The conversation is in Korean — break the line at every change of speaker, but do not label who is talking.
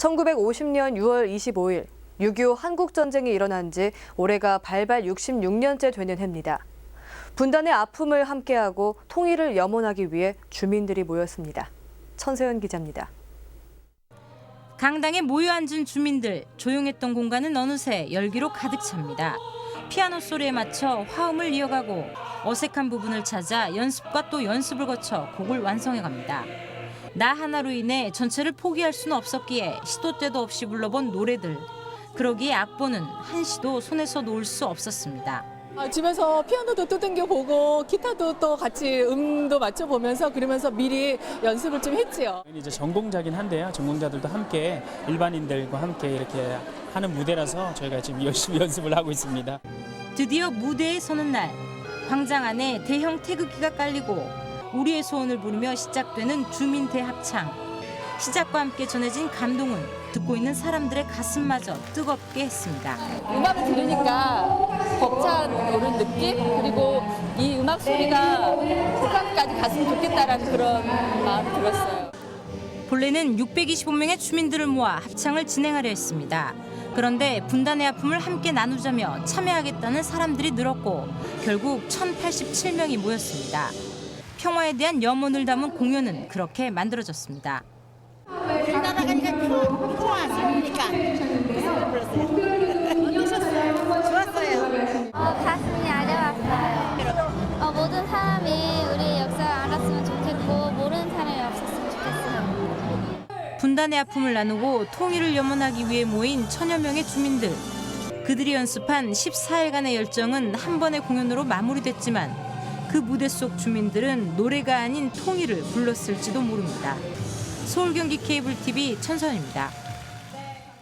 1950년 6월 25일 6.25 한국전쟁이 일어난 지 올해가 발발 66년째 되는 해입니다. 분단의 아픔을 함께하고 통일을 염원하기 위해 주민들이 모였습니다. 천세연 기자입니다.
강당에 모여 앉은 주민들 조용했던 공간은 어느새 열기로 가득 찹니다. 피아노 소리에 맞춰 화음을 이어가고 어색한 부분을 찾아 연습과 또 연습을 거쳐 곡을 완성해 갑니다. 나 하나로 인해 전체를 포기할 수는 없었기에 시도 때도 없이 불러본 노래들. 그러기에 악보는 한시도 손에서 놓을 수 없었습니다.
아, 집에서 피아노도 두들겨 보고 기타도 또 같이 음도 맞춰 보면서 그러면서 미리 연습을 좀 했지요.
이제 전공자긴 한데요. 전공자들도 함께 일반인들과 함께 이렇게 하는 무대라서 저희가 지금 열심히 연습을 하고 있습니다.
드디어 무대에 서는 날 광장 안에 대형 태극기가 깔리고 우리의 소원을 부르며 시작되는 주민 대합창 시작과 함께 전해진 감동은 듣고 있는 사람들의 가슴마저 뜨겁게 했습니다.
음악을 들으니까 벅찬 오는 느낌 그리고 이 음악 소리가 북한까지 갔으면 좋겠다라는 그런 마음이 들었어요.
본래는 625명의 주민들을 모아 합창을 진행하려 했습니다. 그런데 분단의 아픔을 함께 나누자며 참여하겠다는 사람들이 늘었고 결국 1087명이 모였습니다. 평화에 대한 염원을 담은 공연은 그렇게 만들어졌습니다.
나가니까? 좋았어요.
어, 가슴이 아려왔어요. 어, 모든 사람이 우리 역사를 알았으면 좋겠고 모르는 사람이 없었으면 좋겠어요.
분단의 아픔을 나누고 통일을 염원하기 위해 모인 천여 명의 주민들. 그들이 연습한 14일간의 열정은 한 번의 공연으로 마무리됐지만 그 무대 속 주민들은 노래가 아닌 통일을 불렀을지도 모릅니다. 서울 경기 케이블 TV 천선입니다.